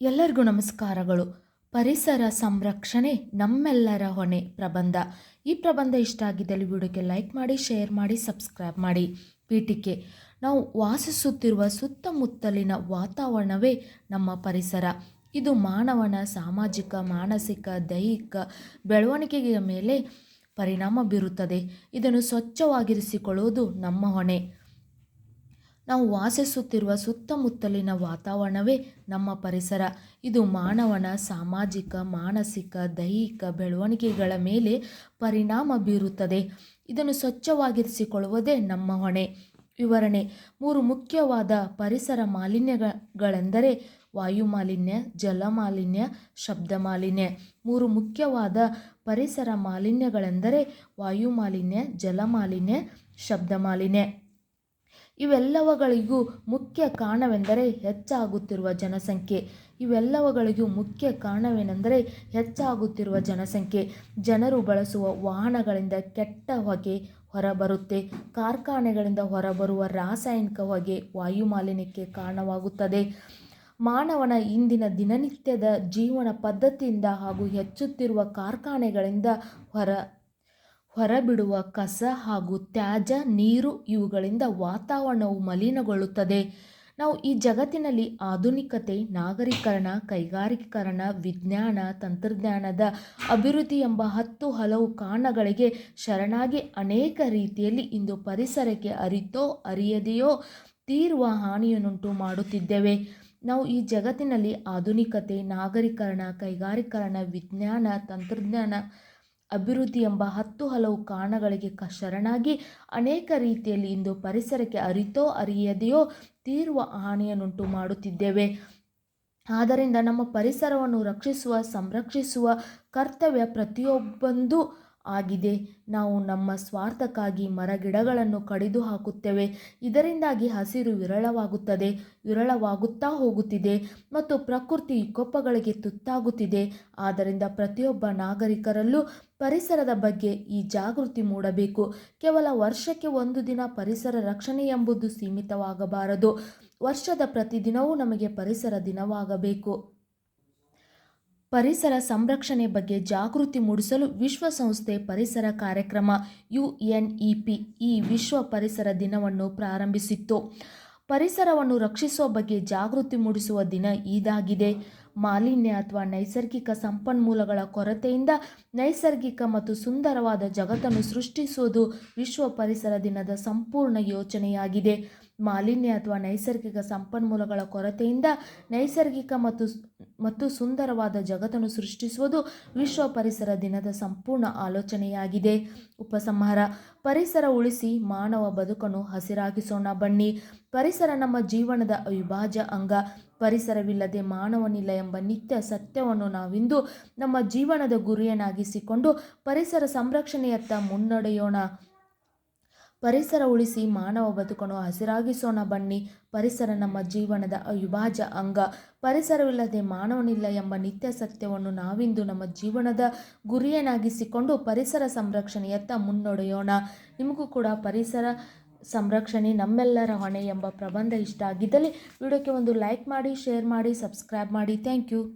ಎಲ್ಲರಿಗೂ ನಮಸ್ಕಾರಗಳು. ಪರಿಸರ ಸಂರಕ್ಷಣೆ ನಮ್ಮೆಲ್ಲರ ಹೊಣೆ ಪ್ರಬಂಧ. ಈ ಪ್ರಬಂಧ ಇಷ್ಟ ಆಗಿದ್ದಲ್ಲಿ ವಿಡಿಯೋಗೆ ಲೈಕ್ ಮಾಡಿ, ಶೇರ್ ಮಾಡಿ, ಸಬ್ಸ್ಕ್ರೈಬ್ ಮಾಡಿ. ಪೀಠಿಕೆ. ನಾವು ವಾಸಿಸುತ್ತಿರುವ ಸುತ್ತಮುತ್ತಲಿನ ವಾತಾವರಣವೇ ನಮ್ಮ ಪರಿಸರ. ಇದು ಮಾನವನ ಸಾಮಾಜಿಕ, ಮಾನಸಿಕ, ದೈಹಿಕ ಬೆಳವಣಿಗೆಯ ಮೇಲೆ ಪರಿಣಾಮ ಬೀರುತ್ತದೆ. ಇದನ್ನು ಸ್ವಚ್ಛವಾಗಿರಿಸಿಕೊಳ್ಳುವುದು ನಮ್ಮ ಹೊಣೆ. ನಾವು ವಾಸಿಸುತ್ತಿರುವ ಸುತ್ತಮುತ್ತಲಿನ ವಾತಾವರಣವೇ ನಮ್ಮ ಪರಿಸರ. ಇದು ಮಾನವನ ಸಾಮಾಜಿಕ, ಮಾನಸಿಕ, ದೈಹಿಕ ಬೆಳವಣಿಗೆಗಳ ಮೇಲೆ ಪರಿಣಾಮ ಬೀರುತ್ತದೆ. ಇದನ್ನು ಸ್ವಚ್ಛವಾಗಿರಿಸಿಕೊಳ್ಳುವುದೇ ನಮ್ಮ ಹೊಣೆ. ವಿವರಣೆ, ಮೂರು ಮುಖ್ಯವಾದ ಪರಿಸರ ಮಾಲಿನ್ಯಗಳೆಂದರೆ ವಾಯು ಮಾಲಿನ್ಯ, ಜಲ ಮಾಲಿನ್ಯ, ಶಬ್ದ ಮಾಲಿನ್ಯ. ಮೂರು ಮುಖ್ಯವಾದ ಪರಿಸರ ಮಾಲಿನ್ಯಗಳೆಂದರೆ ವಾಯು ಮಾಲಿನ್ಯ, ಜಲ ಮಾಲಿನ್ಯ, ಶಬ್ದ ಮಾಲಿನ್ಯ. ಇವೆಲ್ಲವುಗಳಿಗೂ ಮುಖ್ಯ ಕಾರಣವೆಂದರೆ ಹೆಚ್ಚಾಗುತ್ತಿರುವ ಜನಸಂಖ್ಯೆ. ಇವೆಲ್ಲವುಗಳಿಗೂ ಮುಖ್ಯ ಕಾರಣವೇನೆಂದರೆ ಹೆಚ್ಚಾಗುತ್ತಿರುವ ಜನಸಂಖ್ಯೆ. ಜನರು ಬಳಸುವ ವಾಹನಗಳಿಂದ ಕೆಟ್ಟ ಹೊಗೆ ಹೊರಬರುತ್ತೆ. ಕಾರ್ಖಾನೆಗಳಿಂದ ಹೊರಬರುವ ರಾಸಾಯನಿಕ ಹೊಗೆ ವಾಯುಮಾಲಿನ್ಯಕ್ಕೆ ಕಾರಣವಾಗುತ್ತದೆ. ಮಾನವನ ಇಂದಿನ ದಿನನಿತ್ಯದ ಜೀವನ ಪದ್ಧತಿಯಿಂದ ಹಾಗೂ ಹೆಚ್ಚುತ್ತಿರುವ ಕಾರ್ಖಾನೆಗಳಿಂದ ಹೊರ ಹೊರಬಿಡುವ ಕಸ ಹಾಗೂ ತ್ಯಾಜ್ಯ, ನೀರು ಇವುಗಳಿಂದ ವಾತಾವರಣವು ಮಲಿನಗೊಳ್ಳುತ್ತದೆ. ನಾವು ಈ ಜಗತ್ತಿನಲ್ಲಿ ಆಧುನಿಕತೆ, ನಾಗರೀಕರಣ, ಕೈಗಾರಿಕೀಕರಣ, ವಿಜ್ಞಾನ, ತಂತ್ರಜ್ಞಾನದ ಅಭಿವೃದ್ಧಿ ಎಂಬ ಹತ್ತು ಹಲವು ಕಾರಣಗಳಿಗೆ ಶರಣಾಗಿ ಅನೇಕ ರೀತಿಯಲ್ಲಿ ಇಂದು ಪರಿಸರಕ್ಕೆ ಅರಿತೋ, ಅರಿಯದೆಯೋ ತೀರುವ ಹಾನಿಯನ್ನುಂಟು ಮಾಡುತ್ತಿದ್ದೇವೆ. ನಾವು ಈ ಜಗತ್ತಿನಲ್ಲಿ ಆಧುನಿಕತೆ, ನಾಗರೀಕರಣ ಕೈಗಾರಿಕರಣ ವಿಜ್ಞಾನ, ತಂತ್ರಜ್ಞಾನ ಅಭಿವೃದ್ಧಿ ಎಂಬ ಹತ್ತು ಹಲವು ಕಾರಣಗಳಿಗೆ ಕ ಶರಣಾಗಿ ಅನೇಕ ರೀತಿಯಲ್ಲಿ ಇಂದು ಪರಿಸರಕ್ಕೆ ಅರಿತೋ ಅರಿಯದೆಯೋ ತೀರುವ ಹಾನಿಯನ್ನುಂಟು ಮಾಡುತ್ತಿದ್ದೇವೆ. ಆದ್ದರಿಂದ ನಮ್ಮ ಪರಿಸರವನ್ನು ರಕ್ಷಿಸುವ, ಸಂರಕ್ಷಿಸುವ ಕರ್ತವ್ಯ ಪ್ರತಿಯೊಬ್ಬಂದು ಆಗಿದೆ. ನಾವು ನಮ್ಮ ಸ್ವಾರ್ಥಕ್ಕಾಗಿ ಮರಗಿಡಗಳನ್ನು ಕಡಿದು ಹಾಕುತ್ತೇವೆ ಇದರಿಂದಾಗಿ ಹಸಿರು ವಿರಳವಾಗುತ್ತದೆ. ವಿರಳವಾಗುತ್ತಾ ಹೋಗುತ್ತಿದೆ ಮತ್ತು ಪ್ರಕೃತಿ ವಿಕೋಪಗಳಿಗೆ ತುತ್ತಾಗುತ್ತಿದೆ. ಆದ್ದರಿಂದ ಪ್ರತಿಯೊಬ್ಬ ನಾಗರಿಕರಲ್ಲೂ ಪರಿಸರದ ಬಗ್ಗೆ ಈ ಜಾಗೃತಿ ಮೂಡಬೇಕು. ಕೇವಲ ವರ್ಷಕ್ಕೆ ಒಂದು ದಿನ ಪರಿಸರ ರಕ್ಷಣೆ ಎಂಬುದು ಸೀಮಿತವಾಗಬಾರದು. ವರ್ಷದ ಪ್ರತಿದಿನವೂ ನಮಗೆ ಪರಿಸರ ದಿನವಾಗಬೇಕು. ಪರಿಸರ ಸಂರಕ್ಷಣೆ ಬಗ್ಗೆ ಜಾಗೃತಿ ಮೂಡಿಸಲು ವಿಶ್ವಸಂಸ್ಥೆ ಪರಿಸರ ಕಾರ್ಯಕ್ರಮ ಯು ಎನ್ ಇ ಪಿ ಈ ವಿಶ್ವ ಪರಿಸರ ದಿನವನ್ನು ಪ್ರಾರಂಭಿಸಿತ್ತು. ಪರಿಸರವನ್ನು ರಕ್ಷಿಸುವ ಬಗ್ಗೆ ಜಾಗೃತಿ ಮೂಡಿಸುವ ದಿನ ಇದಾಗಿದೆ. ಮಾಲಿನ್ಯ ಅಥವಾ ನೈಸರ್ಗಿಕ ಸಂಪನ್ಮೂಲಗಳ ಕೊರತೆಯಿಂದ ನೈಸರ್ಗಿಕ ಮತ್ತು ಸುಂದರವಾದ ಜಗತ್ತನ್ನು ಸೃಷ್ಟಿಸುವುದು ವಿಶ್ವ ಪರಿಸರ ದಿನದ ಸಂಪೂರ್ಣ ಯೋಚನೆಯಾಗಿದೆ. ಮಾಲಿನ್ಯ ಅಥವಾ ನೈಸರ್ಗಿಕ ಸಂಪನ್ಮೂಲಗಳ ಕೊರತೆಯಿಂದ ನೈಸರ್ಗಿಕ ಮತ್ತು ಮತ್ತು ಸುಂದರವಾದ ಜಗತ್ತನ್ನು ಸೃಷ್ಟಿಸುವುದು ವಿಶ್ವ ಪರಿಸರ ದಿನದ ಸಂಪೂರ್ಣ ಆಲೋಚನೆಯಾಗಿದೆ. ಉಪಸಂಹಾರ, ಪರಿಸರ ಉಳಿಸಿ ಮಾನವ ಬದುಕನ್ನು ಹಸಿರಾಗಿಸೋಣ ಬನ್ನಿ. ಪರಿಸರ ನಮ್ಮ ಜೀವನದ ಅವಿಭಾಜ್ಯ ಅಂಗ. ಪರಿಸರವಿಲ್ಲದೆ ಮಾನವನಿಲ್ಲ ಎಂಬ ನಿತ್ಯ ಸತ್ಯವನ್ನು ನಾವಿಂದು ನಮ್ಮ ಜೀವನದ ಗುರಿಯನ್ನಾಗಿಸಿಕೊಂಡು ಪರಿಸರ ಸಂರಕ್ಷಣೆಯತ್ತ ಮುನ್ನಡೆಯೋಣ. ಪರಿಸರ ಉಳಿಸಿ ಮಾನವ ಬದುಕನ್ನು ಹಸಿರಾಗಿಸೋಣ ಬನ್ನಿ. ಪರಿಸರ ನಮ್ಮ ಜೀವನದ ಅವಿಭಾಜ್ಯ ಅಂಗ. ಪರಿಸರವಿಲ್ಲದೆ ಮಾನವನಿಲ್ಲ ಎಂಬ ನಿತ್ಯ ಸತ್ಯವನ್ನು ನಾವಿಂದು ನಮ್ಮ ಜೀವನದ ಗುರಿಯನ್ನಾಗಿಸಿಕೊಂಡು ಪರಿಸರ ಸಂರಕ್ಷಣೆಯತ್ತ ಮುನ್ನಡೆಯೋಣ. ನಿಮಗೂ ಕೂಡ ಪರಿಸರ ಸಂರಕ್ಷಣೆ ನಮ್ಮೆಲ್ಲರ ಹೊಣೆ ಎಂಬ ಪ್ರಬಂಧ ಇಷ್ಟ ಆಗಿದ್ದಲ್ಲಿ, ವಿಡಿಯೋಕ್ಕೆ ಒಂದು ಲೈಕ್ ಮಾಡಿ, ಶೇರ್ ಮಾಡಿ, ಸಬ್ಸ್ಕ್ರೈಬ್ ಮಾಡಿ. Thank you.